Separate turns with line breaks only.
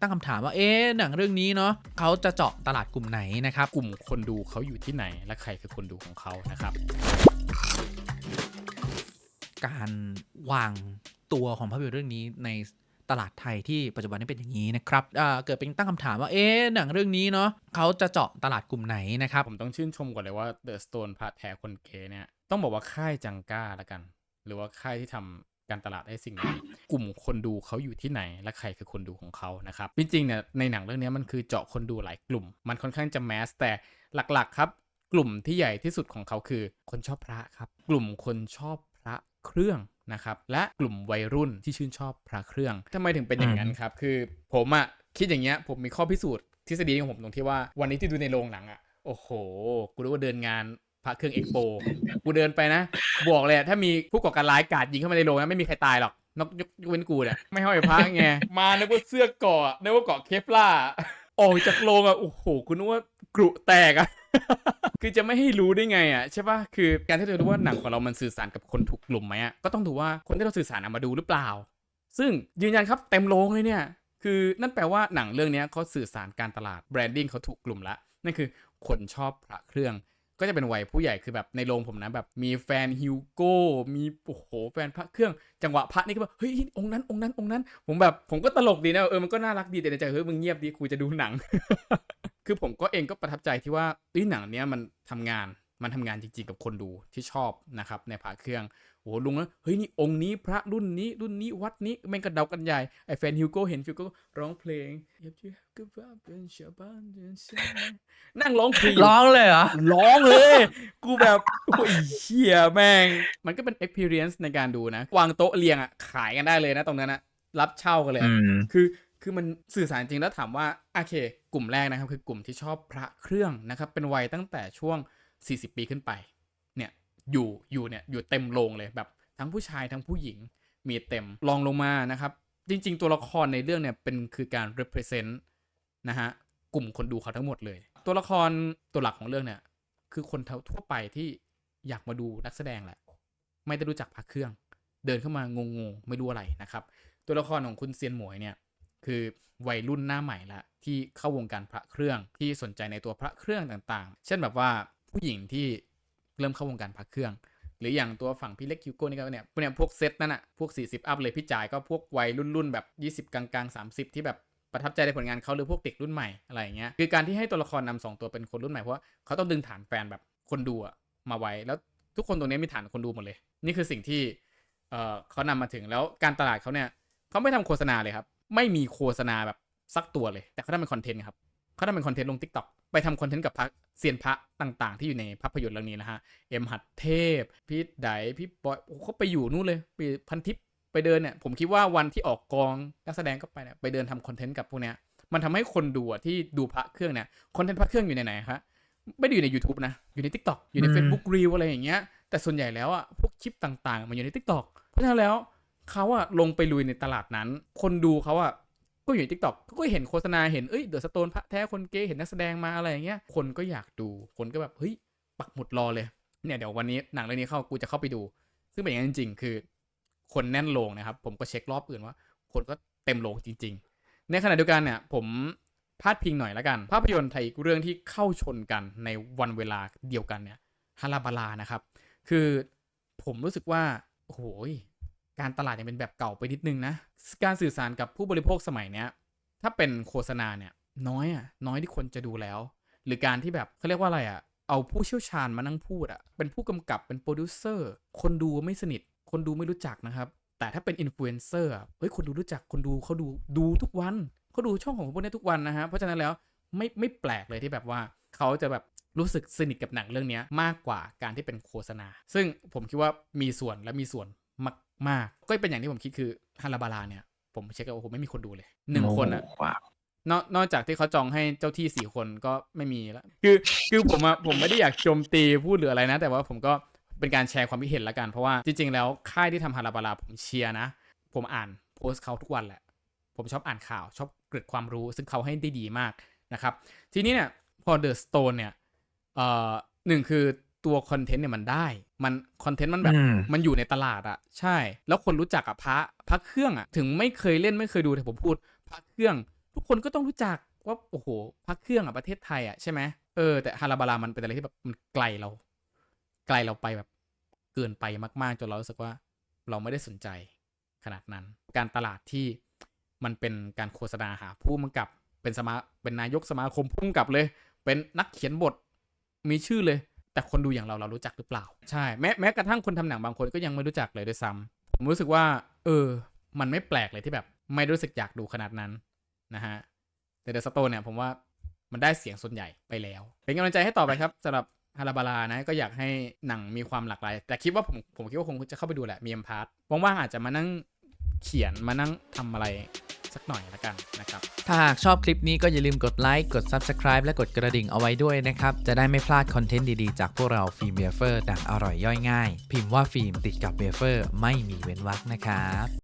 ตั้งคำถามว่าเอ๊ะหนังเรื่องนี้เนาะเขาจะเจาะตลาดกลุ่มไหนนะครับ
กลุ่มคนดูเขาอยู่ที่ไหนและใครคือคนดูของเขานะครับ
การวางตัวของภาพยนตร์เรื่องนี้ในตลาดไทยที่ปัจจุบันนี้เป็นอย่างนี้นะครับอ่าเกิดเป็นตั้งคำถามว่าเอ๊ะหนังเรื่องนี้เนาะเขาจะเจาะตลาดกลุ่มไหนนะครับ
ผมต้องชื่นชมก่อนเลยว่า The Stone พระแท้คนเกย์เนี่ยต้องบอกว่าค่ายจังก้าละกัน หรือว่าค่ายที่ทำ การตลาดให้สิ่งนี้กลุ่มคนดูเขาอยู่ที่ไหน และใครคือคนดูของเขานะครับจริงๆเนี่ยในหนังเรื่องนี้มันคือเจาะคนดูหลายกลุ่ม มันค่อนข้างจะแมสแต่หลักๆครับ กลุ่มที่ใหญ่ที่สุดของเขาคือคนชอบพระครับ กลุ่มคนชอบพระเครื่องนะครับและกลุ่มวัยรุ่นที่ชื่นชอบพระเครื่องทำไมถึงเป็นอย่างนั้นครับคือ ผมอะคิดอย่างเงี้ยผมมีข้อพิสูจน์ทฤษฎีของผมตรงที่ว่าวันนี้ที่ดูในโรงหนังอะโอ้โห กูรู้ว่าเดินงาน พระเครื่องเอ็กโปกูเดินไปนะบอกเลยอะถ้ามีผู้ก่อการร้ายกราดยิงเข้ามาในโรงนะไม่มีใครตายหรอกนอกยกยกเว้นกูเนี่ยไม่ห้อยพระไงมานึกว่าเสื้อเกาะนึกว่าเกาะเคฟล่าร์ออกจากโรงอะโอ้โหกูนึกว่ากรุแตกอะคือจะไม่ให้รู้ได้ไงอะใช่ปะคือการที่เราดูว่าหนังของเรามันสื่อสารกับคนถูกกลุ่มไหมอะก็ต้องดูว่าคนที่เราสื่อสารเอามาดูหรือเปล่า ซึ่งยืนยันครับเต็มโรงเลยเนี่ย คือนั่นแปลว่าหนังเรื่องเนี้ยเขาสื่อสารการตลาดแบรนดิ้งเขาถูกกลุ่มละนั่นคือคนชอบพระเครื่อง ก็จะเป็นวัยผู้ใหญ่คือแบบในโรงผมนะแบบ มีแฟนฮิวโก้มีโอ้โหแฟนพระเครื่องจังหวะพระนี่ก็แบบเฮ้ยองค์นั้นองค์นั้นองค์นั้น ผมแบบผมก็ตลกดีนะเออมันก็น่ารักดีแต่ในใจเฮ้ยมึงเงียบดีกูจะดูหนัง คือผมก็เองก็ประทับใจที่ว่าเอ้ยหนังเนี้ยมันทำงานมันทำงานจริงๆกับคนดูที่ชอบนะครับในพระเครื่อง โอ้โหลุงนะเฮ้ยนี่องค์นี้พระรุ่นนี้รุ่นนี้วัดนี้แม่งกระเดากันใหญ่ไอแฟนฮิวโก้เห็นฮิวโก้ร้องเพลงอยากจะกับว่าเป็นชาวบ้านเดินเส้นไหนนั่งร้องเพลงอยู่
ร้องเลยเหรอ
ร้องเลย กูแบบโอ้ยเชี่ยแม่ง มันก็เป็น experience ในการดูนะวางโต๊ะเรียงอะขายกันได้เลยนะตรงนั้นนะรับเช่ากันเลยอะ
อืม
คือคือมันสื่อสารจริงแล้วถามว่าโอเค กลุ่มแรกนะครับคือกลุ่มที่ชอบพระเครื่องนะครับเป็นวัยตั้งแต่ช่วง 40 ปีขึ้นไปเนี่ย อยู่อยู่เนี่ยอยู่เต็มโรงเลยแบบทั้งผู้ชายทั้งผู้หญิงมีเต็มลองลงมานะครับจริง ๆ ตัวละครในเรื่องเนี่ยเป็นคือการ represent นะฮะกลุ่มคนดูเขาทั้งหมดเลย ตัวละครตัวหลักของเรื่องเนี่ย คือคนทั่วไปที่อยากมาดูนักแสดงแหละ ไม่ได้รู้จักพระเครื่อง เดินเข้ามางงงๆไม่รู้อะไรนะครับ ตัวละครของคุณเซียนหมวยเนี่ย คือวัยรุ่นหน้าใหม่ละที่เข้าวงการพระเครื่องที่สนใจในตัวพระเครื่องต่างๆ เช่นแบบว่าผู้หญิงที่ เริ่มเข้าวงการพระเครื่อง หรืออย่างตัวฝั่งพี่เล็กคิวโก้นี่ก็เนี่ยพวกเนี่ยพวกเซตนั่นอะพวก 40 อัพเลยพี่จ่ายก็พวกวัยรุ่นๆแบบ 20 กลางๆ 30 ที่แบบประทับใจในผลงานเขาหรือพวกเด็กรุ่นใหม่อะไรเงี้ยคือการที่ให้ตัวละครนำสองตัวเป็นคนรุ่นใหม่เพราะเขาต้องดึงฐานแฟนแบบคนดูอะมาไว้แล้วทุกคนตรงนี้มีฐานคนดูหมดเลย นี่คือสิ่งที่เอ่อเขานำมาถึงแล้วการตลาดเขาเนี่ยเขาไม่ทำโฆษณาเลยครับ ไม่มีโฆษณาแบบสักตัวเลย แต่เขาทำเป็นคอนเทนต์ครับเขาทำเป็นคอนเทนต์ลง t ิ k t o k ไปทำคอนเทนต์กับพระเซียนพระต่าง ๆ ที่อยู่ในภาพยนตร์เรื่องนี้นะฮะ เอ็มหัดเทพ พี่ไดพี่บอยโอ้เขาไปอยู่นู่นเลยไปพันทิปไปเดินเนี่ย ผมคิดว่าวันที่ออกกองนักแสดงก็ไปเนี่ยไปเดินทำคอนเทนต์กับพวกเนี้ยมันทำให้คนดูอะที่ดูพระเครื่องเนี่ยคอนเทนต์พระเครื่องอยู่ในไหนครับไม่ได้อยู่ใน YouTube นะ อยู่ใน TikTok อยู่ใน
อืม
Facebook Reel อะไรอย่างเงี้ยแต่ส่วนใหญ่แล้วอะพวกคลิปต่างๆ มันอยู่ใน TikTok เพราะฉะนั้นแล้วเขาอะลงไปลุยในตลาดนั้น คนดูเขาอะ ก็อยู่ใน TikTok เขาก็เห็นโฆษณาเห็นเอ้ยเดอะสโตนพระแท้คนเก๋เห็นนักแสดงมาอะไรอย่างเงี้ยคนก็อยากดูคนก็แบบเฮ้ยปักหมุดรอเลยเนี่ยเดี๋ยววันนี้หนังเรื่องนี้เข้ากูจะเข้าไปดู ซึ่งเป็นอย่างนั้นจริง ๆ คือ คนแน่นโรงนะครับ ผมก็เช็ครอบอื่นว่า คนก็เต็มโรงจริง ๆ ในขณะเดียวกันเนี่ย ผมพาดพิงหน่อยละกัน ภาพยนตร์ไทยเรื่องที่เข้าชนกันในวันเวลาเดียวกันเนี่ยฮาราบาลานะครับ คือผมรู้สึกว่าโอ้โหย การตลาดยังเป็นแบบเก่าไปนิดนึงนะ การสื่อสารกับผู้บริโภคสมัยเนี้ย ถ้าเป็นโฆษณาเนี่ยน้อยอะน้อยที่คนจะดูแล้ว หรือการที่แบบเขาเรียกว่าอะไรอะเอาผู้เชี่ยวชาญมานั่งพูดอะเป็นผู้กำกับเป็นโปรดิวเซอร์คนดูไม่สนิท คนดูไม่รู้จักนะครับ แต่ถ้าเป็นอินฟลูเอนเซอร์เฮ้ยคนดูรู้จักคนดูเขาดูดูทุกวันเขาดูช่องของพวกนี้ทุกวันนะฮะเพราะฉะนั้นแล้วไม่ไม่แปลกเลยที่แบบว่าเขาจะแบบรู้สึกสนิทกับหนังเรื่องเนี้ยมากกว่าการที่เป็นโฆษณา ซึ่งผมคิดว่ามีส่วนและมีส่วน มากๆ ก็เป็นอย่างที่ผมคิดคือฮาราบาลาเนี่ย ผมเช็คแล้วโอ้โหไม่มีคนดูเลยหนึ่งคนอะ
ว้าวน
อกนอกจากที่เขาจองให้เจ้าที่สี่คนก็ไม่มีแล้วคือคือผมอะผมไม่ได้อยากโจมตีพูดหรืออะไรนะ แต่ว่าผมก็เป็นการแชร์ความคิดเห็นละกันเพราะว่าจริงๆแล้วค่ายที่ทำฮาราบาลาผมเชียร์นะ ผมอ่านโพสต์เขาทุกวันแหละ ผมชอบอ่านข่าว ชอบเกร็ดความรู้ ซึ่งเขาให้ได้ดีมากนะครับ ทีนี้เนี่ยพอเดอะสโตนเนี่ยเอ่อหนึ่งคือตัวคอนเทนต์เนี่ยมันได้ มันคอนเทนต์มันแบบ
อืม
มันอยู่ในตลาดอะใช่ แล้วคนรู้จักอะพระพระเครื่องอะถึงไม่เคยเล่นไม่เคยดูแต่ผมพูดพระเครื่อง ทุกคนก็ต้องรู้จักว่าโอ้โหพักเครื่องอะประเทศไทยอะใช่ไหมเออแต่ฮาราบารามันเป็นอะไรที่แบบมันไกลเรา ไกลเราไปแบบเกินไปมากๆจนเรารู้สึกว่าเราไม่ได้สนใจขนาดนั้น การตลาดที่มันเป็นการโฆษณาหาผู้กำกับเป็นสมาเป็นนายกสมาคมผู้กำกับเลย เป็นนักเขียนบทมีชื่อเลย แต่คนดูอย่างเราเรารู้จักหรือเปล่า ใช่แม้แม้กระทั่งคนทำหนังบางคนก็ยังไม่รู้จักเลยด้วยซ้ำผมรู้สึกว่า เออ มันไม่แปลกเลยที่แบบ ไม่รู้สึกอยากดูขนาดนั้นนะฮะแต่เดอะสโตนเนี่ยผมว่ามันได้เสียงส่วนใหญ่ไปแล้ว เป็นกำลังใจให้ต่อไปครับสำหรับฮาราบาลานะก็อยากให้หนังมีความหลากหลาย แต่คิดว่าผมผมคิดว่าคงจะเข้าไปดูแหละมีเอ็มพาร์ทว่างๆอาจจะมานั่งเขียนมานั่งทำอะไร สักหน่อยละกันนะครับ
ถ้าหากชอบคลิปนี้ก็อย่าลืมกดไลค์ กด Subscribe และกดกระดิ่งเอาไว้ด้วยนะครับ จะได้ไม่พลาดคอนเทนต์ดีๆ จากพวกเราฟิล์มเบเฟอร์ดังอร่อยย่อยง่าย พิมพ์ว่าฟิล์มติดกับเบเฟอร์ไม่มีเว้นวรรคนะครับ